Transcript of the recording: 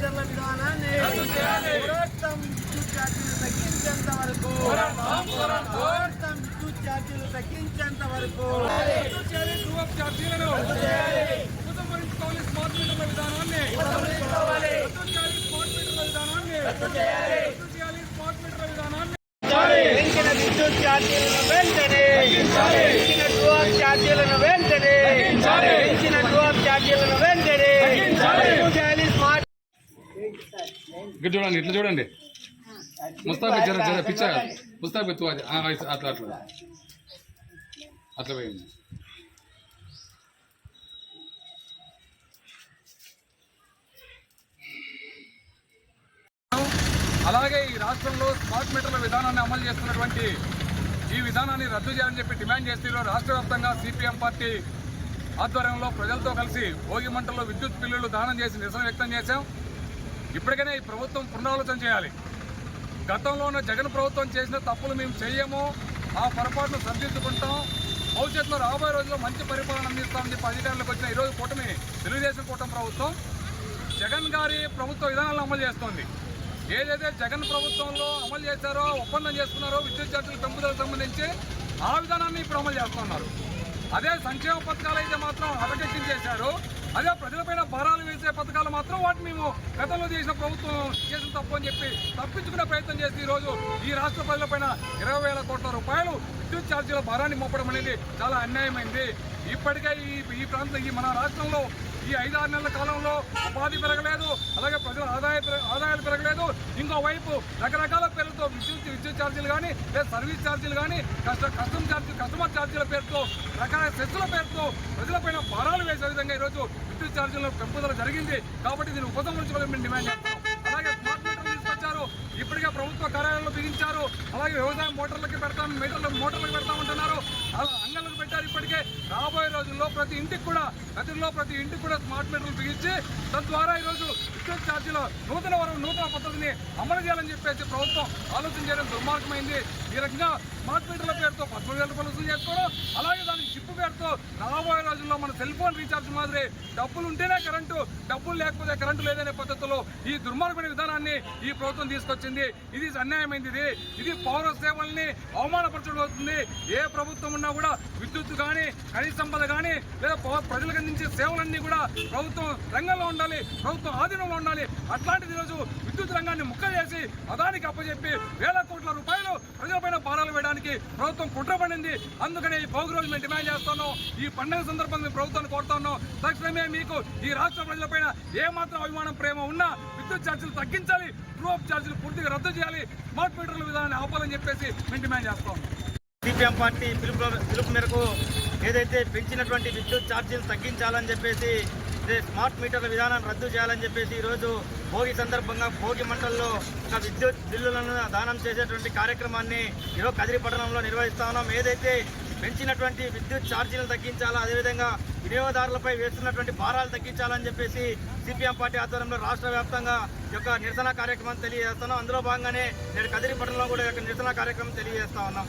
మీటర్ల విధానాన్ని పోరాటం విద్యుత్ ఛార్జీలు తగ్గించేంత వరకు పోరాటం విద్యుత్ ఛార్జీలు తగ్గించేంత వరకు రద్దు చేయాలి ట్రూ అప్ ఛార్జీలను ఉపసంహరించుకోవాలి స్మార్ట్ మీటర్ల విధానాన్ని రద్దు చేయాలి స్మార్ట్ మీటర్ల విధానాన్ని రద్దు చేయాలి స్మార్ట్ మీటర్ల విధానాన్ని పెంచిన విద్యుత్ ఛార్జీలను వెంటనే పెంచిన ట్రూఅప్ ఛార్జీలను వెంటనే పెంచిన ట్రూఅప్ ఛార్జీలను వెంటనే రద్దు చేయాలి స్మార్ట్ ఇక్కడ చూడండి ఇట్లా చూడండి. ముస్తాబ్ జర జర పిచ్చ. ముస్తాబ్ ఎత్తు అది అట్లా అట్లా. అట్లా పోయింది. అలాగే ఈ రాష్ట్రంలో స్మార్ట్ మీటర్ల విధానాన్ని అమలు చేస్తున్నటువంటి ఈ విధానాన్ని రద్దు చేయాలని చెప్పి డిమాండ్ చేస్తూ రాష్ట్ర వ్యాప్తంగా సిపిఎం పార్టీ ఆధ్వర్యంలో ప్రజలతో కలిసి భోగి మంటల్లో విద్యుత్ బిల్లులు దానం చేసి నిరసన వ్యక్తం చేశాం. ఇప్పటికైనా ఈ ప్రభుత్వం పునరాలోచన చేయాలి. గతంలో ఉన్న జగన్ ప్రభుత్వం చేసిన తప్పులు మేము చేయము. ఆ పొరపాటును సరిదిద్దుకుంటాం. భవిష్యత్తులో రాబోయే రోజుల్లో మంచి పరిపాలన అందిస్తామని చెప్పి అధికారులకు వచ్చిన ఈరోజు కూటమి తెలుగుదేశం కూటమి ప్రభుత్వం జగన్ గారి ప్రభుత్వ విధానాలను అమలు చేస్తోంది. ఏదైతే జగన్ ప్రభుత్వంలో అమలు చేశారో ఒప్పందం చేసుకున్నారో విద్యుత్ ఛార్జీల పెంపుదలకు సంబంధించి ఆ విధానాన్ని ఇప్పుడు అమలు చేస్తున్నారు. అదే సంక్షేమ పథకాలు అయితే మాత్రం అటకెక్కించేశారు. అదే ప్రజలపైన భారాలు వేసే పథకాలు మాత్రం వాటిని మేము గతంలో చేసిన ప్రభుత్వం చేసిన తప్పు అని చెప్పి తప్పించుకునే ప్రయత్నం చేసి ఈరోజు ఈ రాష్ట్ర ప్రజలపైన ఇరవై వేల కోట్ల రూపాయలు విద్యుత్ ఛార్జీల భారాన్ని మోపడం అనేది చాలా అన్యాయమైంది. ఇప్పటికే ఈ ఈ ప్రాంతం ఈ మన రాష్ట్రంలో ఈ ఐదారు నెలల కాలంలో ఉపాధి పెరగలేదు అలాగే ప్రజల ఆదాయ ఆదాయాలు పెరగలేదు. ఇంకోవైపు రకరకాల పేర్లతో విద్యుత్ విద్యుత్ ఛార్జీలు కానీ లేదా సర్వీస్ ఛార్జీలు కానీ కష్ట కస్టమ్ ఛార్జీ కస్టమర్ ఛార్జీల పేరుతో రకరకాల సెస్సుల పేరుతో ప్రజలపైన భారాలు వేసే విధంగా ఈరోజు విద్యుత్ ఛార్జీల పెంపుదల జరిగింది. కాబట్టి దీన్ని ఉపసంహరించుకోవాలని మేము డిమాండ్ చేస్తాం. అలాగే స్మార్ట్ మీటర్లు తీసుకొచ్చారు. ఇప్పటికే ప్రభుత్వ కార్యాలయంలో బిగించారు. అలాగే వ్యవసాయ మోటార్లకి పెడతాం మీటర్లు మోటార్లకు పెడతామంటున్నారు అలా అంగళ్ళకు పెట్టారు ఇప్పటికే. రాబోయే రోజుల్లో ప్రతి ఇంటికి కూడా గతంలో ప్రతి ఇంటికి కూడా స్మార్ట్ మీటర్లు బిగించి తద్వారా ఈరోజు విద్యుత్ ఛార్జీలో నూతన వరం నూతన పద్ధతిని అమలు చేయాలని చెప్పేసి ప్రభుత్వం ఆలోచన చేయడం దుర్మార్గమైంది. ఈ రకంగా స్మార్ట్ మీటర్ల పేరుతో పదమూడు వేల రూపాయలు వసూలు చేసుకోవడం అలాగే దానికి చిప్పు పేరుతో రాబోయే రోజుల్లో మన సెల్ ఫోన్ రీఛార్జ్ మాదిరి డబ్బులు ఉంటేనే కరెంటు డబ్బులు లేకపోతే కరెంటు లేదనే పద్ధతిలో ఈ దుర్మార్గమైన విధానాన్ని ఈ ప్రభుత్వం తీసుకొచ్చింది. ఇది అన్యాయమైంది ఇది. ఇది పౌర సేవల్ని అవమానపరచడం అవుతుంది. ఏ ప్రభుత్వం ఉన్నా కూడా విద్యుత్ కానీ ఖనిజ సంపద కానీ లేదా ప్రజలకు అందించే సేవలన్నీ కూడా ప్రభుత్వం రంగంలో ఉండాలి ప్రభుత్వం ఆధీనంలో ఉండాలి. అట్లాంటిది ఈరోజు విద్యుత్ రంగాన్ని ముక్క చేసి అదానికి అప్పచెప్పి వేల కోట్ల రూపాయలు ప్రజలపైన భారాలు వేయడానికి ప్రభుత్వం కుట్రపడింది. అందుకనే ఈ భోగి రోజు మేము డిమాండ్ చేస్తున్నాం ఈ పండుగ సందర్భంగా మేము ప్రభుత్వాన్ని కోరుతున్నాం తక్షణమే మీకు ఈ రాష్ట్ర ప్రజలపైన ఏమాత్రం అభిమానం ప్రేమ ఉన్నా విద్యుత్ ఛార్జీలు తగ్గించాలి ట్రూ ఛార్జీలు పూర్తిగా రద్దు చేయాలి స్మార్ట్ మీటర్ల విధానాన్ని ఆపాలని చెప్పేసి మేము డిమాండ్ చేస్తాం సిపిఎం పార్టీ పిలుపు పిలుపు మేరకు ఏదైతే పెంచినటువంటి విద్యుత్ ఛార్జీలు తగ్గించాలని చెప్పేసి స్మార్ట్ మీటర్ల విధానాన్ని రద్దు చేయాలని చెప్పేసి ఈరోజు భోగి సందర్భంగా భోగి మంటల్లో ఒక విద్యుత్ బిల్లులను దానం చేసేటువంటి కార్యక్రమాన్ని ఈరోజు కదిరి పట్టణంలో నిర్వహిస్తా ఉన్నాం. ఏదైతే పెంచినటువంటి విద్యుత్ ఛార్జీలను తగ్గించాలా అదేవిధంగా వినియోగదారులపై వేస్తున్నటువంటి భారాలు తగ్గించాలని చెప్పేసి సిపిఎం పార్టీ ఆధ్వర్యంలో రాష్ట్ర వ్యాప్తంగా యొక్క నిరసన కార్యక్రమం తెలియజేస్తున్నాం అందులో భాగంగానే నేను కదిరి పట్టణంలో కూడా యొక్క నిరసన కార్యక్రమం తెలియజేస్తా ఉన్నాం.